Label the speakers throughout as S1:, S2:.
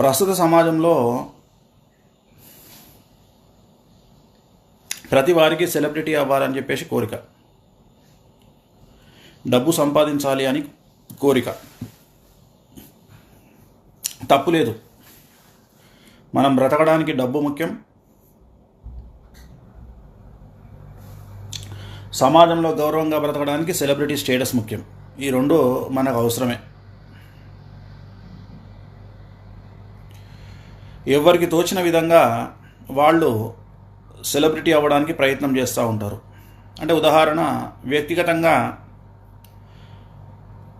S1: ప్రస్తుత సమాజంలో ప్రతి వారికి సెలబ్రిటీ అవ్వాలని చెప్పేసి కోరిక. డబ్బు సంపాదించాలి అని కోరిక. తప్పు లేదు. మనం బ్రతకడానికి డబ్బు ముఖ్యం. సమాజంలో గౌరవంగా బ్రతకడానికి సెలబ్రిటీ స్టేటస్ ముఖ్యం. ఈ రెండు మనకు అవసరమే. ఎవరికి తోచిన విధంగా వాళ్ళు సెలబ్రిటీ అవ్వడానికి ప్రయత్నం చేస్తూ ఉంటారు. అంటే ఉదాహరణ వ్యక్తిగతంగా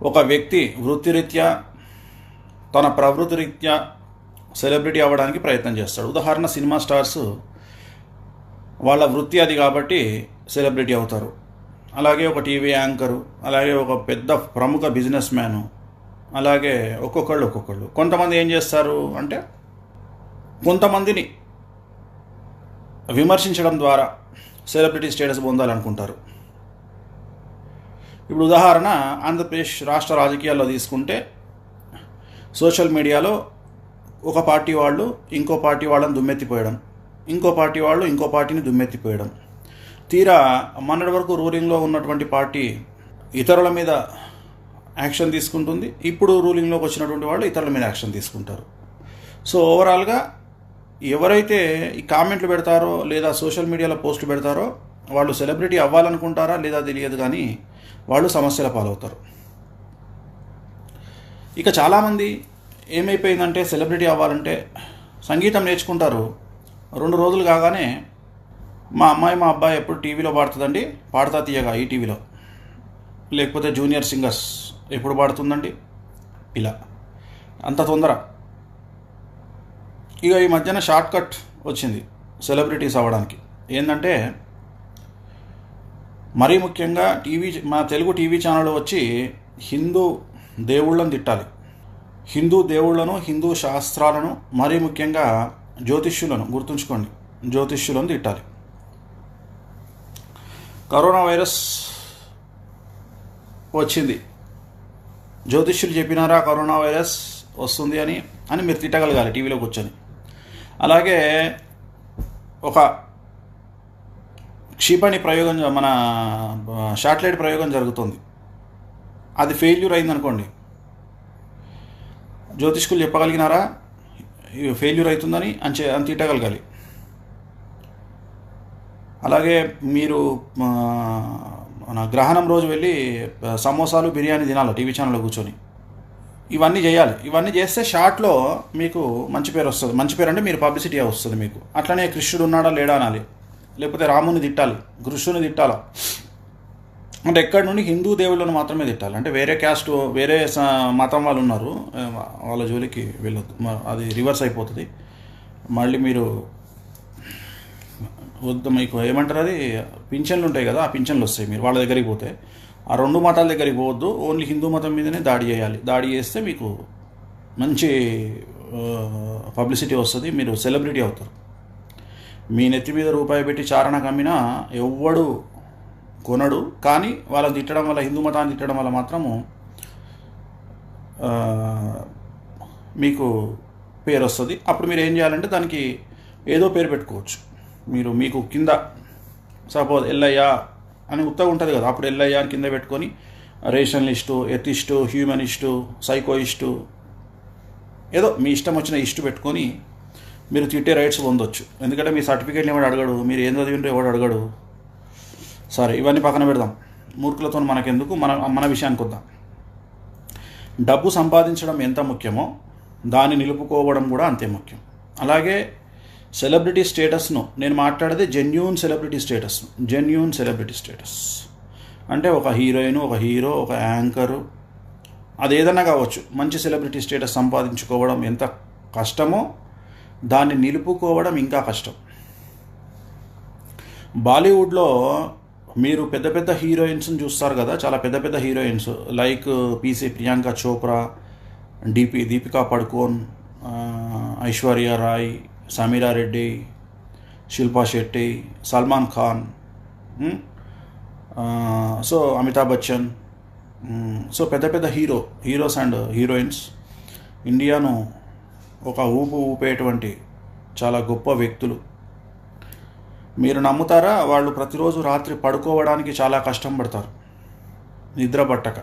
S1: ఒక వ్యక్తి వృత్తిరీత్యా తన ప్రవృత్తి రీత్యా సెలబ్రిటీ అవ్వడానికి ప్రయత్నం చేస్తాడు. ఉదాహరణ సినిమా స్టార్స్ వాళ్ళ వృత్తి అది కాబట్టి సెలబ్రిటీ అవుతారు. అలాగే ఒక టీవీ యాంకరు అలాగే ఒక పెద్ద ప్రముఖ బిజినెస్ మ్యాను అలాగే ఒక్కొక్కళ్ళు ఒక్కొక్కళ్ళు. కొంతమంది ఏం చేస్తారు అంటే కొంతమందిని విమర్శించడం ద్వారా సెలబ్రిటీ స్టేటస్ పొందాలనుకుంటారు. ఇప్పుడు ఉదాహరణ ఆంధ్రప్రదేశ్ రాష్ట్ర రాజకీయాల్లో తీసుకుంటే సోషల్ మీడియాలో ఒక పార్టీ వాళ్ళు ఇంకో పార్టీ వాళ్ళని దుమ్మెత్తిపోయడం ఇంకో పార్టీ వాళ్ళు ఇంకో పార్టీని దుమ్మెత్తిపోయడం. తీరా మొన్నటి వరకు రూలింగ్లో ఉన్నటువంటి పార్టీ ఇతరుల మీద యాక్షన్ తీసుకుంటుంది. ఇప్పుడు రూలింగ్లోకి వచ్చినటువంటి వాళ్ళు ఇతరుల మీద యాక్షన్ తీసుకుంటారు. సో ఓవరాల్గా ఎవరైతే ఈ కామెంట్లు పెడతారో లేదా సోషల్ మీడియాలో పోస్టులు పెడతారో వాళ్ళు సెలబ్రిటీ అవ్వాలనుకుంటారా లేదా తెలియదు కానీ వాళ్ళు సమస్యల పాలవుతారు. ఇక చాలామంది ఏమైపోయిందంటే సెలబ్రిటీ అవ్వాలంటే సంగీతం నేర్చుకుంటారు. రెండు రోజులు కాగానే మా అమ్మాయి మా అబ్బాయి ఎప్పుడు టీవీలో పాడుతుందండి? పాడతా తీయగా ఈ టీవీలో. లేకపోతే జూనియర్ సింగర్స్ ఎప్పుడు పాడుతుందండి? ఇలా. అంత తొందర. ఇక ఈ మధ్యన షార్ట్ కట్ వచ్చింది సెలబ్రిటీస్ అవ్వడానికి. ఏంటంటే మరీ ముఖ్యంగా టీవీ మా తెలుగు టీవీ ఛానల్ వచ్చి హిందూ దేవుళ్ళను తిట్టాలి. హిందూ దేవుళ్ళను హిందూ శాస్త్రాలను మరీ ముఖ్యంగా జ్యోతిష్యులను గుర్తుంచుకోండి. జ్యోతిష్యులను తిట్టాలి. కరోనా వైరస్ వచ్చింది. జ్యోతిష్యులు చెప్పినారా కరోనా వైరస్ వస్తుంది అని? అని మీరు తిట్టగలగాలి టీవీలో కూర్చొని. అలాగే ఒక క్షిపణి ప్రయోగం మన శాటిలైట్ ప్రయోగం జరుగుతుంది. అది ఫెయిల్యూర్ అయిందనుకోండి. జ్యోతిష్కులు చెప్పగలిగినారా? ఫెయిల్యూర్ అవుతుందని అంచే అంత అని అలాగే మీరు మన గ్రహణం రోజు వెళ్ళి సమోసాలు బిర్యానీ తినాలి టీవీ ఛానల్లో కూర్చొని. ఇవన్నీ చేయాలి. ఇవన్నీ చేస్తే షార్ట్లో మీకు మంచి పేరు వస్తుంది. మంచి పేరు అంటే మీరు పబ్లిసిటీ వస్తుంది మీకు. అట్లనే కృష్ణుడు ఉన్నాడా లేడా అనాలి. లేకపోతే రాముని తిట్టాలి. కృష్ణుని తిట్టాలా? అంటే ఎక్కడి నుండి హిందూ దేవుళ్ళను మాత్రమే తిట్టాలి. అంటే వేరే క్యాస్ట్ వేరే స- మతం వాళ్ళు ఉన్నారు. వాళ్ళ జోలికి వెళ్ళొద్దు. అది రివర్స్ అయిపోతుంది. మళ్ళీ మీరు వద్దు మీకు ఏమంటారు అది? పింఛన్లు ఉంటాయి కదా ఆ పింఛన్లు వస్తాయి మీరు. వాళ్ళ దగ్గరికి పోతే. ఆ రెండు మతాల దగ్గరికి పోవద్దు ఓన్లీ హిందూ మతం మీదనే దాడి చేయాలి. దాడి చేస్తే మీకు మంచి పబ్లిసిటీ వస్తుంది మీరు సెలబ్రిటీ అవుతారు. మీ నెత్తి మీద రూపాయి పెట్టి చారణ కమ్మినా ఎవ్వడు కొనడు కానీ వాళ్ళని తిట్టడం వల్ల హిందూ మతాన్ని తిట్టడం వల్ల మాత్రము మీకు పేరు వస్తుంది. అప్పుడు మీరు ఏం చేయాలంటే దానికి ఏదో పేరు పెట్టుకోవచ్చు. మీరు మీకు కింద సపోజ్ ఎల్లయ్య అని ఉత్తగా ఉంటుంది కదా. అప్పుడు ఎల్లయ్య అని కింద పెట్టుకొని రేషనలిస్టు ఎథిస్టు హ్యూమనిస్టు సైకోయిస్టు ఏదో మీ ఇష్టం వచ్చిన ఇష్టు పెట్టుకొని మీరు తిట్టే రైట్స్ పొందొచ్చు. ఎందుకంటే మీ సర్టిఫికేట్లు ఎవడు అడగడు మీరు ఏం చదివింటే ఎవడు అడగడు. సరే ఇవన్నీ పక్కన పెడదాం. మూర్ఖులతో మనకెందుకు? మన మన విషయానికి వద్దాం. డబ్బు సంపాదించడం ఎంత ముఖ్యమో దాన్ని నిలుపుకోవడం కూడా అంతే ముఖ్యం. అలాగే సెలబ్రిటీ స్టేటస్ను నేను మాట్లాడేది genuine celebrity status genuine celebrity status అంటే ఒక హీరోయిన్ ఒక హీరో ఒక యాంకరు అది ఏదన్నా కావచ్చు. మంచి సెలబ్రిటీ స్టేటస్ సంపాదించుకోవడం ఎంత కష్టమో దాన్ని నిలుపుకోవడం ఇంకా కష్టం. బాలీవుడ్లో మీరు పెద్ద పెద్ద హీరోయిన్స్ని చూస్తారు కదా. చాలా పెద్ద పెద్ద heroines like PC Priyanka Chopra DP Deepika Padukone Aishwarya Rai Sameera Reddy Shilpa Shetty Salman Khan so Amitabh Bachchan so పెద్ద పెద్ద హీరో హీరోస్ అండ్ హీరోయిన్స్. ఇండియాను ఒక ఊపు ఊపేటువంటి చాలా గొప్ప వ్యక్తులు. మీరు నమ్ముతారా? వాళ్ళు ప్రతిరోజు రాత్రి పడుకోవడానికి చాలా కష్టం పడతారు. నిద్ర పట్టక.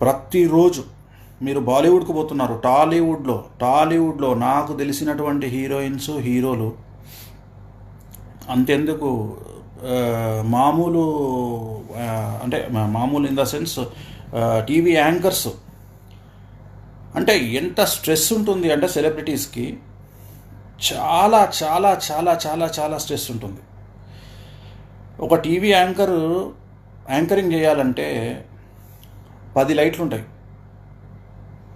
S1: ప్రతిరోజు మీరు బాలీవుడ్కు పోతున్నారు. టాలీవుడ్లో టాలీవుడ్లో నాకు తెలిసినటువంటి హీరోయిన్స్ హీరోలు అంతెందుకు? మామూలు అంటే మామూలు in the sense TV anchors. అంటే ఎంత స్ట్రెస్ ఉంటుంది అంటే సెలబ్రిటీస్కి చాలా చాలా చాలా చాలా చాలా స్ట్రెస్ ఉంటుంది. ఒక టీవీ యాంకర్ యాంకరింగ్ చేయాలంటే పది లైట్లు ఉంటాయి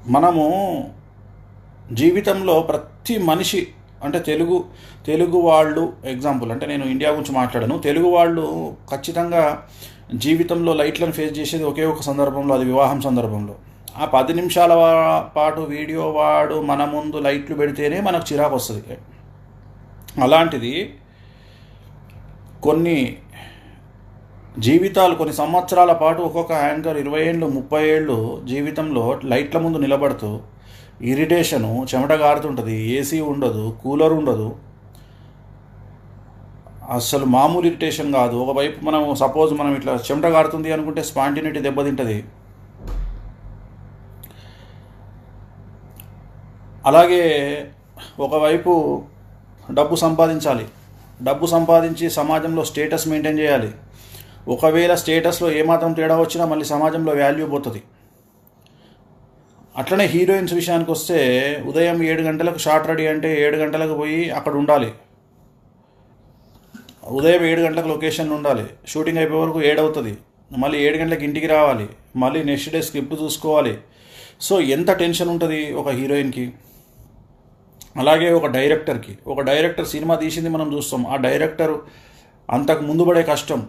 S1: మనము జీవితంలో ప్రతి మనిషి అంటే తెలుగు తెలుగు వాళ్ళు ఎగ్జాంపుల్ అంటే నేను ఇండియా గురించి మాట్లాడను. తెలుగు వాళ్ళు ఖచ్చితంగా జీవితంలో లైట్లను ఫేస్ చేసేది ఒకే ఒక సందర్భంలో అది వివాహం సందర్భంలో. ఆ పది నిమిషాల పాటు వీడియో వాడు మన ముందు లైట్లు పెడితేనే మనకు చిరాకు వస్తుంది. అలాంటిది కొన్ని జీవితాలు కొన్ని సంవత్సరాల పాటు ఒక్కొక్క యాంకర్ ఇరవై ఏళ్ళు ముప్పై ఏళ్ళు జీవితంలో లైట్ల ముందు నిలబడుతూ ఇరిటేషను చెమట గారుతుంటుంది ఏసీ ఉండదు కూలర్ ఉండదు. అసలు మామూలు ఇరిటేషన్ కాదు. ఒకవైపు మనం సపోజ్ మనం ఇట్లా చెమట గారుతుంది అనుకుంటే స్పాంటినిటీ దెబ్బతింటుంది. అలాగే ఒకవైపు డబ్బు సంపాదించాలి. డబ్బు సంపాదించి సమాజంలో స్టేటస్ మెయింటైన్ చేయాలి. ఒకవేళ స్టేటస్లో ఏమాత్రం తేడా వచ్చినా మళ్ళీ సమాజంలో వాల్యూ పోతుంది. అట్లనే హీరోయిన్స్ విషయానికి వస్తే ఉదయం ఏడు గంటలకు షార్ట్ రెడీ అంటే ఏడు గంటలకు పోయి అక్కడ ఉండాలి. ఉదయం ఏడు గంటలకు లొకేషన్ ఉండాలి. షూటింగ్ అయిపోయే వరకు ఏడవుతుంది. మళ్ళీ ఏడు గంటలకు ఇంటికి రావాలి. మళ్ళీ నెక్స్ట్ డే స్క్రిప్ట్ చూసుకోవాలి. సో ఎంత టెన్షన్ ఉంటుంది ఒక హీరోయిన్కి? అలాగే ఒక డైరెక్టర్కి. ఒక డైరెక్టర్ సినిమా తీసింది మనం చూస్తాం. ఆ డైరెక్టర్ అంతకు ముందు పడే కష్టం.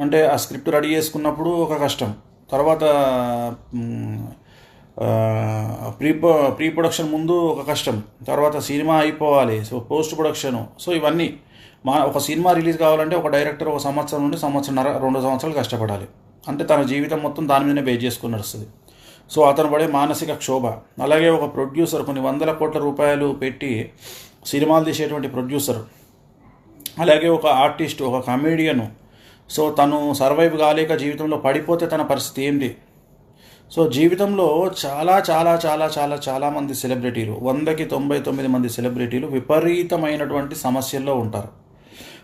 S1: అంటే ఆ స్క్రిప్ట్ రెడీ చేసుకున్నప్పుడు ఒక కష్టం. తర్వాత ప్రీ ప్రీ ప్రొడక్షన్ ముందు ఒక కష్టం. తర్వాత సినిమా అయిపోవాలి. So post production. సో ఇవన్నీ మా ఒక సినిమా రిలీజ్ కావాలంటే ఒక డైరెక్టర్ ఒక సంవత్సరం నుండి సంవత్సరంన్నర రెండు సంవత్సరాలు కష్టపడాలి. అంటే తన జీవితం మొత్తం దాని మీదనే బేస్ చేసుకుని నడుస్తుంది. సో అతను పడే మానసిక క్షోభ. అలాగే ఒక ప్రొడ్యూసర్ కొన్ని వందల కోట్ల రూపాయలు పెట్టి సినిమాలు తీసేటువంటి ప్రొడ్యూసర్. అలాగే ఒక ఆర్టిస్ట్ ఒక కమేడియను సో తను సర్వైవ్ కాలేక జీవితంలో పడిపోతే తన పరిస్థితి ఏంటి? సో జీవితంలో చాలా చాలా చాలా చాలా చాలామంది సెలబ్రిటీలు వందకి తొంభై తొమ్మిది మంది సెలబ్రిటీలు విపరీతమైనటువంటి సమస్యల్లో ఉంటారు.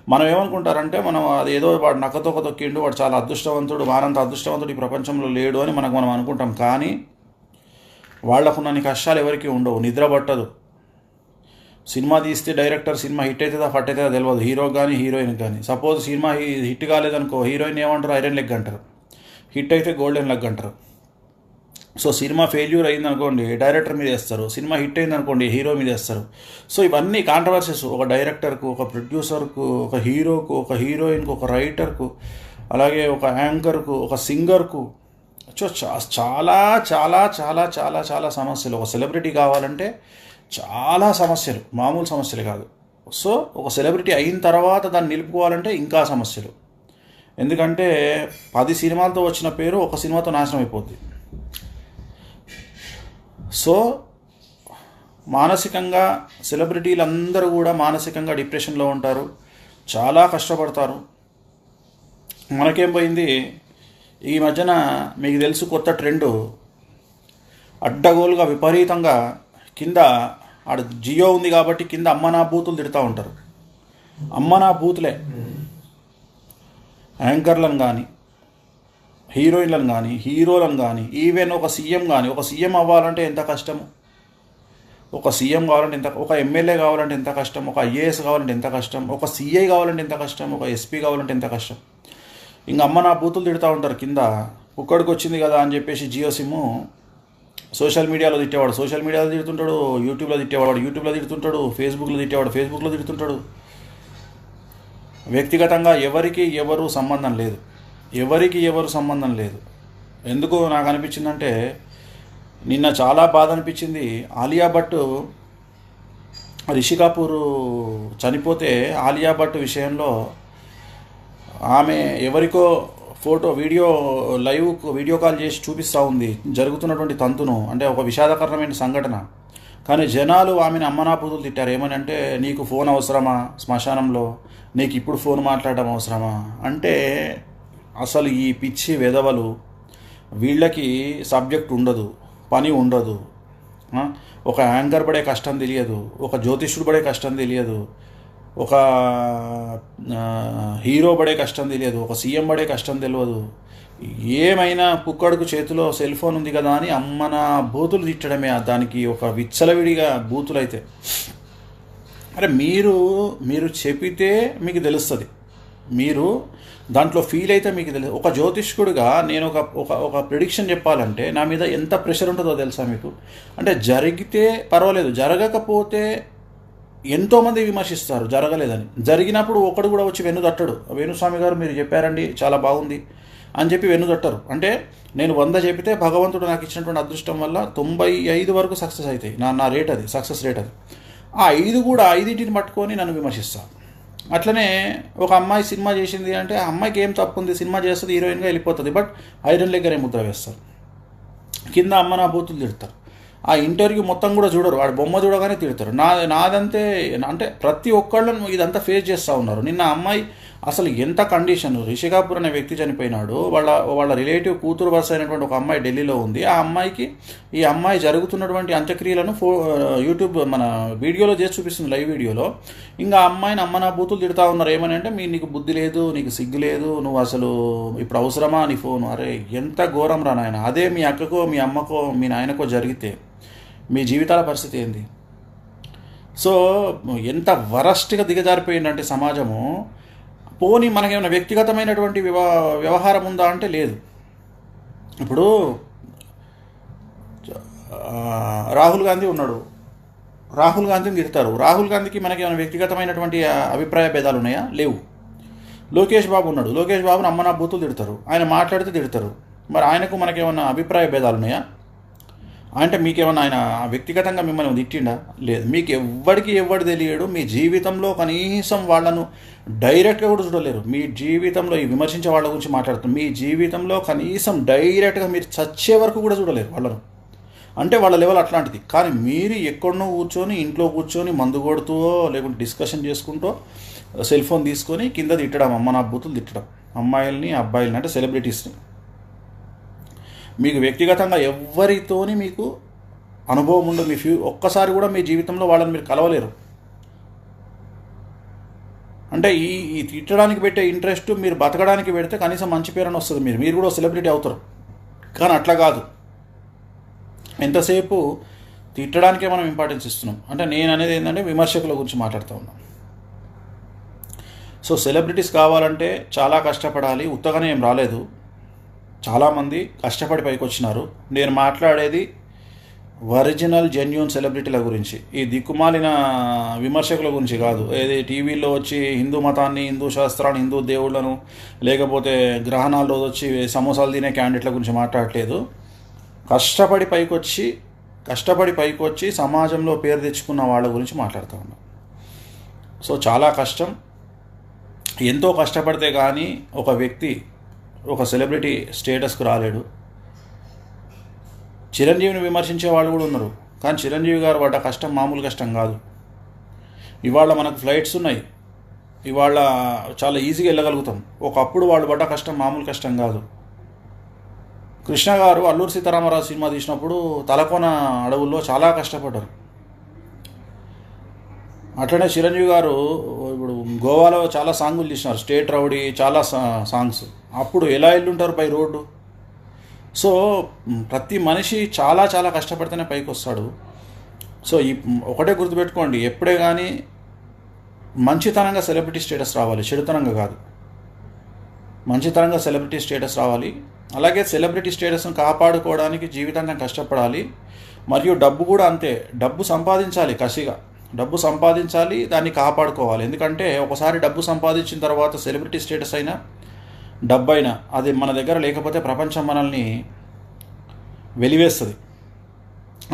S1: మనం ఏమనుకుంటారంటే మనం అది ఏదో వాడు నక్కతొక్క తొక్కిండు వాడు చాలా అదృష్టవంతుడు వారంత అదృష్టవంతుడు ఈ ప్రపంచంలో లేడు అని మనకు మనం అనుకుంటాం. కానీ వాళ్ళకున్నన్ని కష్టాలు ఎవరికీ ఉండవు నిద్ర పట్టదు. సినిమా తీస్తే డైరెక్టర్ సినిమా హిట్ అవుతుందా ఫట్ అవుతుందా తెలియదు హీరో కానీ హీరోయిన్ కానీ సపోజ్ సినిమా హిట్ కాలేదనుకో హీరోయిన్ ఏమంటారు? ఐరన్ లెగ్ అంటారు. హిట్ అయితే గోల్డెన్ లెగ్ అంటారు. సో సినిమా ఫెయిల్యూర్ అయిందనుకోండి డైరెక్టర్ మీద వేస్తారు. సినిమా హిట్ అయిందనుకోండి హీరో మీద వేస్తారు. సో ఇవన్నీ కాంట్రవర్సీస్. ఒక డైరెక్టర్కు ఒక ప్రొడ్యూసర్కు ఒక హీరోకు ఒక హీరోయిన్కు ఒక రైటర్కు అలాగే ఒక యాంకర్కు ఒక సింగర్కు. చాలా చాలా చాలా చాలా చాలా సమస్యలు. ఒక సెలబ్రిటీ కావాలంటే చాలా సమస్యలు మామూలు సమస్యలు కాదు. సో ఒక సెలబ్రిటీ అయిన తర్వాత దాన్ని నిలుపుకోవాలంటే ఇంకా సమస్యలు. ఎందుకంటే పది సినిమాలతో వచ్చిన పేరు ఒక సినిమాతో నాశనం అయిపోద్ది. సో మానసికంగా సెలబ్రిటీలు అందరూ కూడా మానసికంగా డిప్రెషన్లో ఉంటారు. చాలా కష్టపడతారు. మనకేం పోయింది? ఈ మధ్యన మీకు తెలుసు కొత్త ట్రెండు. అడ్డగోలుగా విపరీతంగా కింద ఆడ జియో ఉంది కాబట్టి కింద అమ్మ నా బూతులు తిడుతూ ఉంటారు. అమ్మ నా బూతులే. యాంకర్లను కానీ హీరోయిన్లను కానీ హీరోలను కానీ ఈవెన్ ఒక సీఎం కానీ ఒక సీఎం అవ్వాలంటే ఎంత కష్టము? ఒక సీఎం కావాలంటే ఎంత ఒక ఎమ్మెల్యే కావాలంటే ఎంత కష్టం? ఒక ఐఏఎస్ కావాలంటే ఎంత కష్టం? ఒక సీఐ కావాలంటే ఎంత కష్టం? ఒక ఎస్పీ కావాలంటే ఎంత కష్టం? ఇంక అమ్మ నా బూతులు తిడుతూ ఉంటారు కింద. పుక్కడికి వచ్చింది కదా అని చెప్పేసి జియో సిమ్ సోషల్ మీడియాలో తిట్టేవాడు సోషల్ మీడియాలో తిడుతుంటాడు యూట్యూబ్లో తిట్టేవాడు యూట్యూబ్లో తిడుతుంటాడు ఫేస్బుక్లో తిట్టేవాడు ఫేస్బుక్లో తిడుతుంటాడు. వ్యక్తిగతంగా ఎవరికి ఎవరు సంబంధం లేదు. ఎవరికి ఎవరు సంబంధం లేదు. ఎందుకు నాకు అనిపించిందంటే నిన్న చాలా బాధ అనిపించింది. ఆలియా భట్ రిషి కపూర్ చనిపోతే ఆలియా భట్ విషయంలో ఆమె ఎవరికో photo video live video call చేసి చూపిస్తూ ఉంది. జరుగుతున్నటువంటి తంతును. అంటే ఒక విషాదకరమైన సంఘటన. కానీ జనాలు ఆమెను అమ్మనాపుతులు తిట్టారు. ఏమని అంటే నీకు ఫోన్ అవసరమా శ్మశానంలో? నీకు ఇప్పుడు ఫోన్ మాట్లాడడం అవసరమా? అంటే అసలు ఈ పిచ్చి వెధవలు వీళ్ళకి సబ్జెక్ట్ ఉండదు. పని ఉండదు. ఒక యాంకర్ పడే కష్టం తెలియదు. ఒక జ్యోతిష్యుడు పడే కష్టం తెలియదు. ఒక హీరో పడే కష్టం తెలియదు ఒక సీఎం పడే కష్టం తెలియదు. ఏమైనా కుక్కడుకు చేతిలో సెల్ ఫోన్ ఉంది కదా అని అమ్మన బూతులు తిట్టడమే దానికి ఒక విచ్చలవిడిగా బూతులైతే. అరే మీరు మీరు చెప్పితే మీకు తెలుస్తుంది. మీరు దాంట్లో ఫీల్ అయితే మీకు తెలుసు ఒక జ్యోతిష్కుడిగా నేను ఒక ఒక ఒక ప్రిడిక్షన్ చెప్పాలంటే నా మీద ఎంత ప్రెషర్ ఉంటుందో తెలుసా మీకు? అంటే జరిగితే పర్వాలేదు జరగకపోతే ఎంతోమంది విమర్శిస్తారు జరగలేదని. జరిగినప్పుడు ఒకడు కూడా వచ్చి వెన్ను తట్టడు. వేణుస్వామి గారు మీరు చెప్పారండి చాలా బాగుంది అని చెప్పి వెన్ను తట్టరు. అంటే నేను వంద చెబితే భగవంతుడు నాకు ఇచ్చినటువంటి అదృష్టం వల్ల తొంభై ఐదు వరకు సక్సెస్ అవుతాయి నా నా రేట్ అది సక్సెస్ రేట్ అది. ఆ ఐదు కూడా ఐదింటిని పట్టుకొని నన్ను విమర్శిస్తాను అట్లనే ఒక అమ్మాయి సినిమా చేసింది అంటే ఆ అమ్మాయికి ఏం తప్పు ఉంది? సినిమా చేస్తుంది హీరోయిన్గా వెళ్ళిపోతుంది. బట్ ఐరన్ లెగ్గరే ముద్ర వేస్తారు. కింద అమ్మ నా బూతులు తిడతారు. ఆ ఇంటర్వ్యూ మొత్తం కూడా చూడరు. వాడు బొమ్మ చూడగానే తిడతారు. నా నాదంతే అంటే ప్రతి ఒక్కళ్ళను ఇదంతా ఫేస్ చేస్తూ ఉన్నారు. నిన్న అమ్మాయి అసలు ఎంత కండిషన్ రిషికాపూర్ అనే వ్యక్తి చనిపోయినాడు. వాళ్ళ వాళ్ళ రిలేటివ్ కూతురు వరుస అయినటువంటి ఒక అమ్మాయి ఢిల్లీలో ఉంది. ఆ అమ్మాయికి ఈ అమ్మాయి జరుగుతున్నటువంటి అంత్యక్రియలను ఫో యూట్యూబ్ మన వీడియోలో చేసి చూపిస్తుంది లైవ్ వీడియోలో. ఇంకా అమ్మాయిని అమ్మ నా బూతులు తిడతా ఉన్నారు. ఏమని అంటే మీ నీకు బుద్ధి లేదు నీకు సిగ్గు లేదు నువ్వు అసలు ఇప్పుడు అవసరమా నీ ఫోన్? అరే ఎంత ఘోరం రా నాయన. అదే మీ అక్కకో మీ అమ్మకో మీ నాయనకో జరిగితే మీ జీవితాల పరిస్థితి ఏంది? సో ఎంత వరస్ట్గా దిగజారిపోయిందంటే సమాజము పోనీ మనకేమైనా వ్యక్తిగతమైనటువంటి వ్యవ వ్యవహారం ఉందా అంటే లేదు. ఇప్పుడు రాహుల్ గాంధీ ఉన్నాడు. రాహుల్ గాంధీని తిడతారు. రాహుల్ గాంధీకి మనకి ఏమైనా వ్యక్తిగతమైనటువంటి అభిప్రాయ భేదాలు ఉన్నాయా లేవు. లోకేష్ బాబు ఉన్నాడు. లోకేష్ బాబుని అమ్మనా బూతులు తిడతారు. ఆయన మాట్లాడితే తిడతారు. మరి ఆయనకు మనకేమన్నా అభిప్రాయ భేదాలు ఉన్నాయా అంటే మీకేమన్నా ఆయన వ్యక్తిగతంగా మిమ్మల్ని తిట్టిండా? లేదు. మీకు ఎవ్వడికి ఎవ్వడు తెలియడు. మీ జీవితంలో కనీసం వాళ్ళను డైరెక్ట్గా కూడా చూడలేరు. మీ జీవితంలో ఈ విమర్శించే వాళ్ళ గురించి మాట్లాడుతున్నారు. మీ జీవితంలో కనీసం డైరెక్ట్గా మీరు చచ్చే వరకు కూడా చూడలేరు వాళ్ళను. అంటే వాళ్ళ లెవెల్ అట్లాంటిది. కానీ మీరు ఎక్కడనో కూర్చొని ఇంట్లో కూర్చొని మందు కొడుతూ లేకుంటే డిస్కషన్ చేసుకుంటూ సెల్ ఫోన్ తీసుకొని కింద తిట్టడం అమ్మ నా బూతులు తిట్టడం అమ్మాయిల్ని అబ్బాయిలని అంటే సెలబ్రిటీస్ని. మీకు వ్యక్తిగతంగా ఎవరితోని మీకు అనుభవం ఉండదు. మీ ఫ్యూ ఒక్కసారి కూడా మీ జీవితంలో వాళ్ళని మీరు కలవలేరు. అంటే ఈ ఈ తిట్టడానికి పెట్టే ఇంట్రెస్ట్ మీరు బతకడానికి పెడితే కనీసం మంచి పేరు అని వస్తుంది మీరు. మీరు కూడా సెలబ్రిటీ అవుతారు. కానీ అట్లా కాదు. ఎంతసేపు తిట్టడానికే మనం ఇంపార్టెన్స్ ఇస్తున్నాం. అంటే నేను అనేది ఏంటంటే విమర్శకుల గురించి మాట్లాడుతూ ఉన్నాం. సో సెలబ్రిటీస్ కావాలంటే చాలా కష్టపడాలి. ఉత్తగానే ఏం రాలేదు. చాలామంది కష్టపడి పైకి వచ్చినారు నేను మాట్లాడేది ఒరిజినల్ జెన్యున్ సెలబ్రిటీల గురించి. ఈ దిక్కుమాలిన విమర్శకుల గురించి కాదు. ఏది టీవీలో వచ్చి హిందూ మతాన్ని హిందూ శాస్త్రాన్ని హిందూ దేవుళ్ళను లేకపోతే గ్రహణాల రోజు వచ్చి సమోసాలు తినే క్యాండిడేట్ల గురించి మాట్లాడట్లేదు. కష్టపడి పైకొచ్చి కష్టపడి పైకొచ్చి సమాజంలో పేరు తెచ్చుకున్న వాళ్ళ గురించి మాట్లాడుతూ ఉన్నాం. సో చాలా కష్టం. ఎంతో కష్టపడితే కానీ ఒక వ్యక్తి ఒక సెలబ్రిటీ స్టేటస్కు రాలేడు. చిరంజీవిని విమర్శించే వాళ్ళు కూడా ఉన్నారు. కానీ చిరంజీవి గారు పడ్డ కష్టం మామూలు కష్టం కాదు. ఇవాళ మనకు ఫ్లైట్స్ ఉన్నాయి. ఇవాళ చాలా ఈజీగా వెళ్ళగలుగుతాం. ఒకప్పుడు వాళ్ళు పడ్డ కష్టం మామూలు కష్టం కాదు. కృష్ణ గారు అల్లూరు సీతారామరాజు సినిమా తీసినప్పుడు తలకోన అడవుల్లో చాలా కష్టపడ్డారు. అట్లనే చిరంజీవి గారు ఇప్పుడు గోవాలో చాలా సాంగులు తీసినారు. స్టేట్ రౌడీ చాలా సా- సాంగ్స్. అప్పుడు ఎలా వెళ్ళుంటారు పై రోడ్డు? సో ప్రతి మనిషి చాలా చాలా కష్టపడితేనే పైకి వస్తాడు సో ఈ ఒకటే గుర్తుపెట్టుకోండి ఎప్పుడే కానీ మంచితనంగా సెలబ్రిటీ స్టేటస్ రావాలి చెడుతనంగా కాదు. మంచితనంగా సెలబ్రిటీ స్టేటస్ రావాలి. అలాగే సెలబ్రిటీ స్టేటస్ను కాపాడుకోవడానికి జీవితంగా కష్టపడాలి. మరియు డబ్బు కూడా అంతే డబ్బు సంపాదించాలి కసిగా. డబ్బు సంపాదించాలి దాన్ని కాపాడుకోవాలి. ఎందుకంటే ఒకసారి డబ్బు సంపాదించిన తర్వాత సెలబ్రిటీ స్టేటస్ అయినా డబ్బైనా అది మన దగ్గర లేకపోతే ప్రపంచం మనల్ని వెలివేస్తుంది.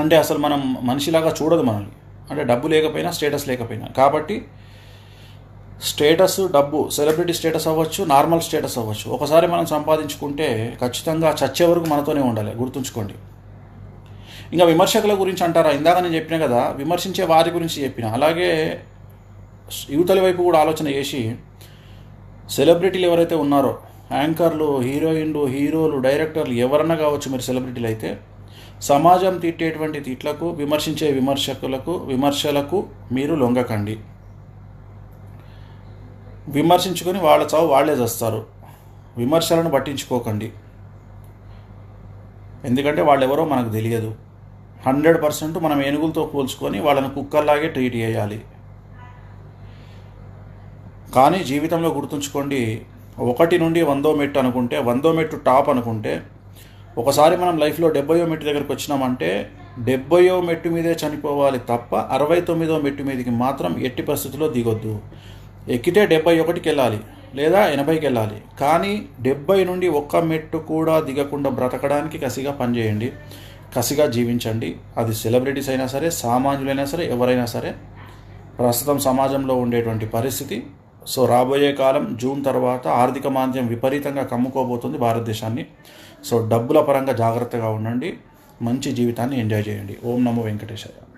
S1: అంటే అసలు మనం మనిషిలాగా చూడదు మనల్ని. అంటే డబ్బు లేకపోయినా స్టేటస్ లేకపోయినా. కాబట్టి స్టేటస్ డబ్బు సెలబ్రిటీ స్టేటస్ అవ్వచ్చు నార్మల్ స్టేటస్ అవ్వచ్చు. ఒకసారి మనం సంపాదించుకుంటే ఖచ్చితంగా చచ్చే వరకు మనతోనే ఉండాలి. గుర్తుంచుకోండి. ఇంకా విమర్శకుల గురించి అంటారా? ఇందాక నేను చెప్పిన కదా విమర్శించే వారి గురించి చెప్పిన. అలాగే యువతల వైపు కూడా ఆలోచన చేసి సెలబ్రిటీలు ఎవరైతే ఉన్నారో యాంకర్లు హీరోయిన్లు హీరోలు డైరెక్టర్లు ఎవరన్నా కావచ్చు మీరు సెలబ్రిటీలు అయితే సమాజం తిట్టేటువంటి తిట్లకు విమర్శించే విమర్శకులకు విమర్శలకు మీరు లొంగకండి. విమర్శించుకొని వాళ్ళ చావు వాళ్ళే చేస్తారు. విమర్శలను పట్టించుకోకండి. ఎందుకంటే వాళ్ళు ఎవరో మనకు తెలియదు. హండ్రెడ్ పర్సెంట్ మనం ఏనుగులతో పోల్చుకొని వాళ్ళని కుక్కర్లాగే ట్రీట్ చేయాలి. కానీ జీవితంలో గుర్తుంచుకోండి ఒకటి నుండి వందో మెట్టు అనుకుంటే వందో మెట్టు టాప్ అనుకుంటే ఒకసారి మనం లైఫ్లో డెబ్బయో మెట్టు దగ్గరికి వచ్చినామంటే డెబ్బయో మెట్టు మీదే చనిపోవాలి తప్ప అరవై తొమ్మిదో మెట్టు మీదకి మాత్రం ఎట్టి పరిస్థితుల్లో దిగొద్దు. ఎక్కితే డెబ్బై ఒకటికి వెళ్ళాలి లేదా ఎనభైకి వెళ్ళాలి. కానీ డెబ్బై నుండి ఒక్క మెట్టు కూడా దిగకుండా బ్రతకడానికి కసిగా పనిచేయండి. కసిగా జీవించండి. అది సెలబ్రిటీస్ అయినా సరే సామాన్యులైనా సరే ఎవరైనా సరే ప్రస్తుతం సమాజంలో ఉండేటువంటి పరిస్థితి. సో రాబోయే కాలం జూన్ తర్వాత ఆర్థిక మాంద్యం విపరీతంగా కమ్ముకోబోతుంది భారతదేశాన్ని. సో డబ్బుల పరంగా జాగ్రత్తగా ఉండండి. మంచి జీవితాన్ని ఎంజాయ్ చేయండి. ఓం నమో వెంకటేశ్వర